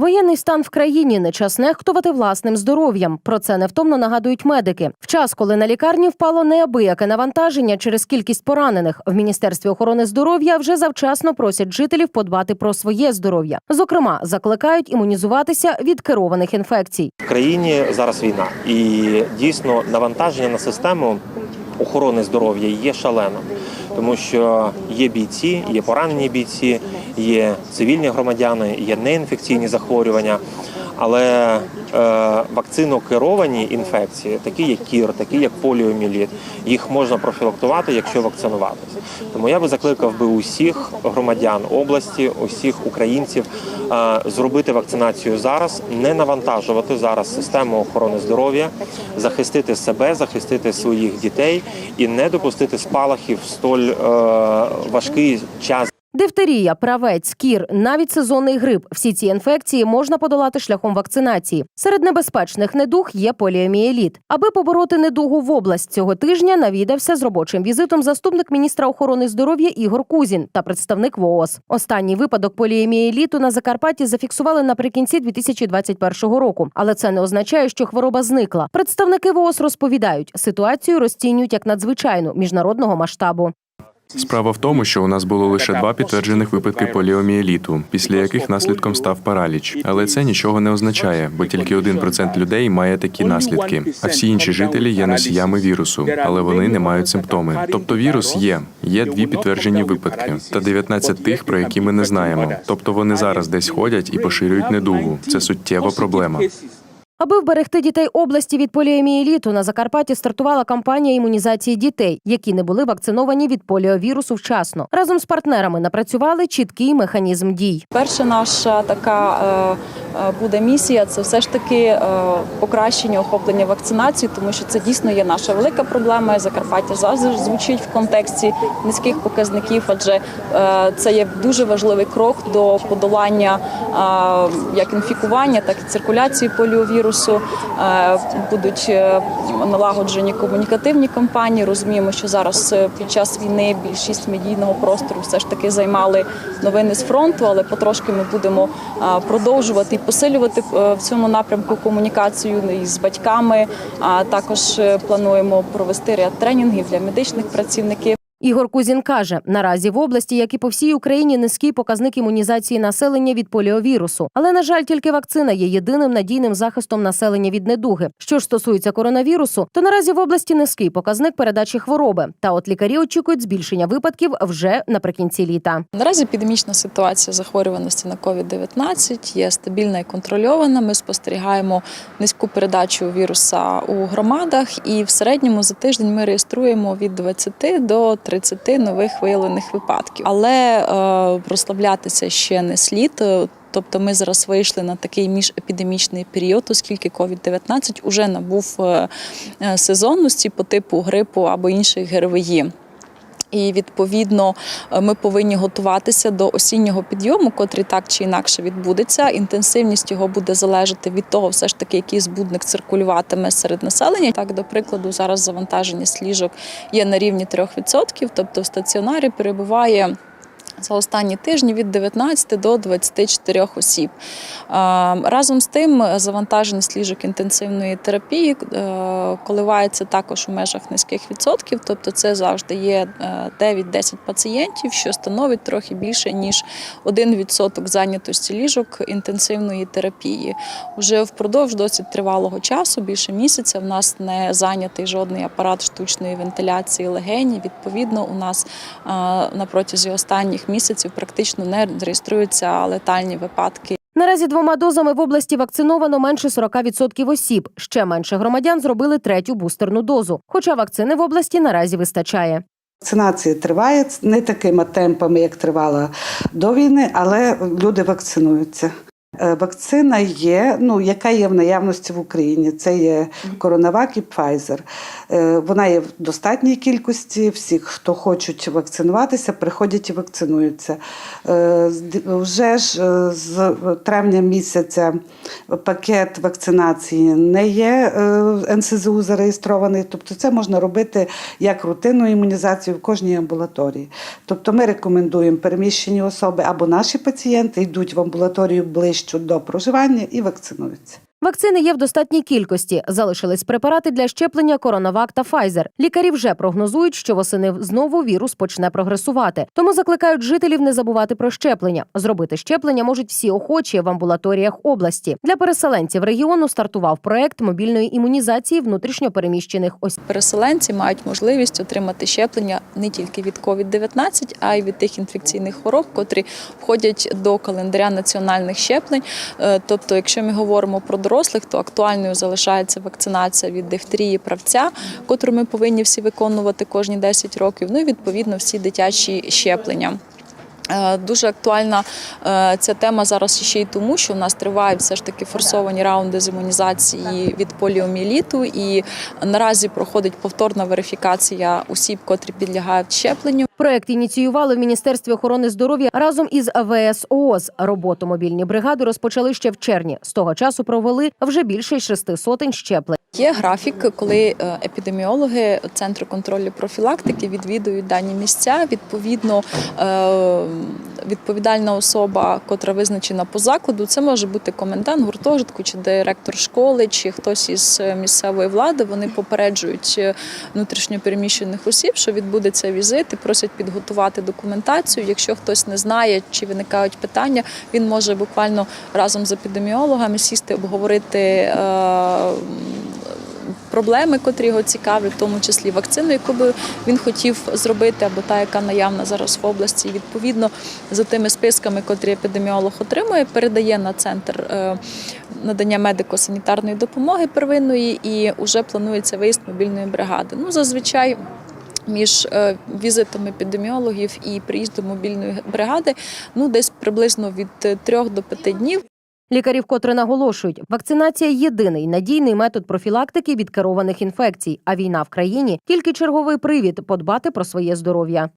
Воєнний стан в країні не час нехтувати власним здоров'ям. Про це невтомно нагадують медики. В час, коли на лікарні впало неабияке навантаження через кількість поранених, в міністерстві охорони здоров'я вже завчасно просять жителів подбати про своє здоров'я. Зокрема, закликають імунізуватися від керованих інфекцій. В країні зараз війна, і дійсно навантаження на систему охорони здоров'я є шаленим, тому що є бійці, є поранені бійці, є цивільні громадяни, є неінфекційні захворювання. Але е, вакцинокеровані інфекції, такі як кір, такі як поліоміліт, їх можна профілактувати, якщо вакцинуватися. Тому я би закликав би усіх громадян області, усіх українців е, зробити вакцинацію зараз, не навантажувати зараз систему охорони здоров'я, захистити себе, захистити своїх дітей і не допустити спалахів в столь е, важкий час. Дифтерія, правець, кір, навіть сезонний грип. Всі ці інфекції можна подолати шляхом вакцинації. Серед небезпечних недуг є поліомієліт. Аби побороти недугу в область цього тижня, навідався з робочим візитом заступник міністра охорони здоров'я Ігор Кузін та представник ВООЗ. Останній випадок поліомієліту на Закарпатті зафіксували наприкінці 2021 року. Але це не означає, що хвороба зникла. Представники ВООЗ розповідають, ситуацію розцінюють як надзвичайну міжнародного масштабу. Справа в тому, що у нас було лише два підтверджених випадки поліомієліту, після яких наслідком став параліч. Але це нічого не означає, бо тільки 1% людей має такі наслідки. А всі інші жителі є носіями вірусу, але вони не мають симптоми. Тобто вірус є. Є дві підтверджені випадки, та 19 тих, про які ми не знаємо. Тобто вони зараз десь ходять і поширюють недугу. Це суттєва проблема. Аби вберегти дітей області від поліомієліту, на Закарпатті стартувала кампанія імунізації дітей, які не були вакциновані від поліовірусу вчасно. Разом з партнерами напрацювали чіткий механізм дій. Перша наша така е, е, буде місія це все ж таки е, покращення охоплення вакцинації, тому що це дійсно є наша велика проблема. Закарпаття завжди звучить в контексті низьких показників, адже це є дуже важливий крок до подолання як інфікування, так і циркуляції поліовірусу. Е, Будуть е, налагоджені комунікативні кампанії. Розуміємо, що зараз е, під час війни більшість медійного простору все ж таки займали новини з фронту, але потрошки ми будемо продовжувати і посилювати в цьому напрямку комунікацію із батьками. А також плануємо провести ряд тренінгів для медичних працівників. Ігор Кузін каже: наразі в області, як і по всій Україні, низький показник імунізації населення від поліовірусу. Але на жаль, тільки вакцина є єдиним надійним захистом населення від недуги. Що ж стосується коронавірусу, то наразі в області низький показник передачі хвороби. Та от лікарі очікують збільшення випадків вже наприкінці літа. Наразі епідемічна ситуація захворюваності на COVID-19 є стабільна і контрольована. Ми спостерігаємо низьку передачу віруса у громадах, і в середньому за тиждень ми реєструємо від 20 до 30 нових виявлених випадків. Але е, розслаблятися ще не слід. Е, Тобто ми зараз вийшли на такий міжепідемічний період, оскільки COVID-19 уже набув е, сезонності по типу грипу або інших ГРВІ. І відповідно е, ми повинні готуватися до осіннього підйому, котрий так чи інакше відбудеться. Інтенсивність його буде залежати від того, все ж таки, який збудник циркулюватиме серед населення. Так, до прикладу, зараз завантаженість ліжок є на рівні 3%, тобто в стаціонарі перебуває. За останні тижні від 19 до 24 осіб. Е, Разом з тим, завантаженість ліжок інтенсивної терапії е, коливається також у межах низьких відсотків, тобто це завжди є е, 9-10 пацієнтів, що становить трохи більше ніж 1% зайнятості ліжок інтенсивної терапії. Уже впродовж досить тривалого часу, більше місяця, в нас не зайнятий жодний апарат штучної вентиляції легені. Відповідно, у нас е, на протязі останніх місяців практично не реєструються летальні випадки. Наразі двома дозами в області вакциновано менше 40% осіб. Ще менше громадян зробили третю бустерну дозу. Хоча вакцини в області наразі вистачає. Вакцинація триває не такими темпами, як тривала до війни, але люди вакцинуються. Е, Вакцина є, ну яка є в наявності в Україні. Це є Коронавак і Pfizer. Е, Вона є в достатній кількості. Всі, хто хочуть вакцинуватися, приходять і вакцинуються. Е, Вже ж з травня місяця пакет вакцинації не є НСЗУ зареєстрований. Тобто, це можна робити як рутинну імунізацію в кожній амбулаторії. Тобто, ми рекомендуємо переміщені особи або наші пацієнти йдуть в амбулаторію ближче ближче до проживання і вакцинуються. Вакцини є в достатній кількості. Залишились препарати для щеплення Коронавак та Pfizer. Лікарі вже прогнозують, що восени знову вірус почне прогресувати. Тому закликають жителів не забувати про щеплення. Зробити щеплення можуть всі охочі в амбулаторіях області. Для переселенців регіону стартував проект мобільної імунізації внутрішньопереміщених осіб. Переселенці мають можливість отримати щеплення не тільки від COVID-19, а й від тих інфекційних хвороб, котрі входять до календаря національних щеплень. Е, Тобто, якщо ми говоримо про дорослих, то актуальною залишається вакцинація від дифтерії правця, котру ми повинні всі виконувати кожні 10 років. Ну і відповідно всі дитячі щеплення. Е, Дуже актуальна е, ця тема зараз ще й тому, що в нас тривають все ж таки форсовані раунди з імунізації від поліоміеліту, і наразі проходить повторна верифікація осіб, котрі підлягають щепленню. Проект ініціювали в Міністерстві охорони здоров'я разом із АВС ООЗ. Роботу мобільні бригади розпочали ще в червні. З того часу провели вже більше шести сотень щеплень. Є графік, коли е, епідеміологи Центру контролю профілактики відвідують дані місця. Відповідно, е, відповідальна особа, котра визначена по закладу, це може бути комендант гуртожитку, чи директор школи, чи хтось із е, місцевої влади. Вони попереджують внутрішньопереміщених осіб, що відбудеться візит і просять підготувати документацію. Якщо хтось не знає чи виникають питання, він може буквально разом з епідеміологами сісти, обговорити. Е, проблеми, котрі його цікавлять, в тому числі вакцину, яку би він хотів зробити, або та, яка наявна зараз в області. І відповідно за тими списками, котрі епідеміолог отримує, передає на центр е, надання медико-санітарної допомоги первинної і вже планується виїзд мобільної бригади. Ну зазвичай. Між е, візитом епідеміологів і приїздом мобільної бригади ну десь приблизно від 3 до 5 днів. Лікарі вкотре наголошують, вакцинація єдиний надійний метод профілактики від керованих інфекцій. А війна в країні тільки черговий привід подбати про своє здоров'я.